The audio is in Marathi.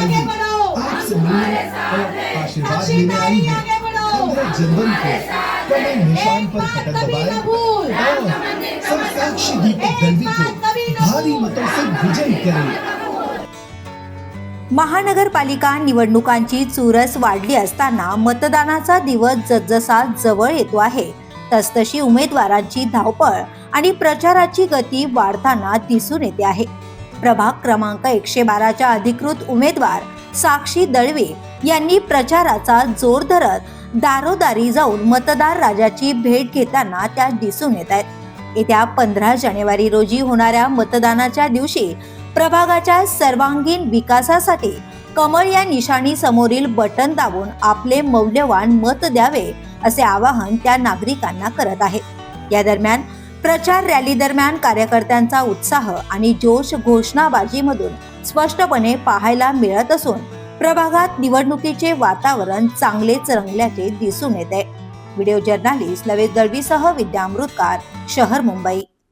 आगे बढ़ो। आशीर्वाद लेने आई है। को कमल निशान पर दबाएं। दीपक दलवी को भारी। मतों से विजयी करें। महानगरपालिका निवडणुकांची चुरस वाढली असताना मतदानाचा दिवस जसजसा जवळ येतो आहे. तसतशी उमेदवारांची धावपळ आणि प्रचाराची गती वाढताना दिसून येते आहे. प्रभाग क्रमांक एकशे बाराच्या अधिकृत उमेदवार साक्षी दळवे यांनी प्रचाराचा जोर धरत दारोदारी जाऊन मतदार राजाची भेट घेताना त्या दिसून येत आहेत. येत्या पंधरा जानेवारी रोजी होणाऱ्या मतदानाच्या दिवशी प्रभागाच्या सर्वांगीण विकासासाठी कमळ या निशाणी समोरील बटन दाबून आपले मौल्यवान मत द्यावे असे आवाहन त्या नागरिकांना करत आहेत या दरम्यान प्रचार रॅली दरम्यान कार्यकर्त्यांचा उत्साह आणि जोश घोषणाबाजीमधून स्पष्टपणे पाहायला मिळत असून प्रभागात निवडणुकीचे वातावरण चांगलेच रंगल्याचे दिसून येते. व्हिडिओ जर्नालिस्ट लवेश दळवीसह विद्यामृतकार शहर मुंबई.